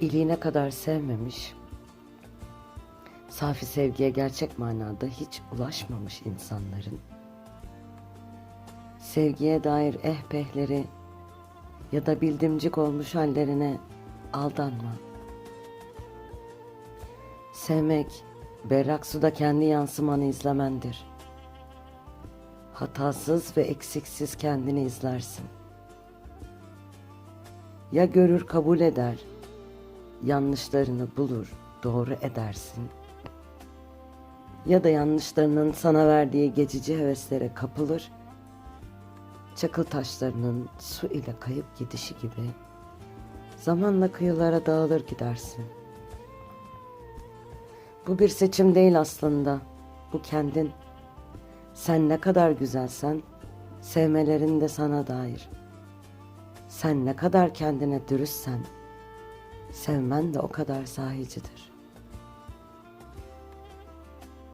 iliğine kadar sevmemiş, safi sevgiye gerçek manada hiç ulaşmamış insanların, sevgiye dair ehpehleri ya da bildimcik olmuş hallerine aldanma. Sevmek, berrak suda kendi yansımanı izlemendir. Hatasız ve eksiksiz kendini izlersin. Ya görür kabul eder, yanlışlarını bulur, doğru edersin. Ya da yanlışlarının sana verdiği geçici heveslere kapılır, çakıl taşlarının su ile kayıp gidişi gibi zamanla kıyılara dağılır gidersin. Bu bir seçim değil aslında. Bu kendin. Sen ne kadar güzelsen sevmelerin de sana dair. Sen ne kadar kendine dürüstsen sevmen de o kadar sahicidir.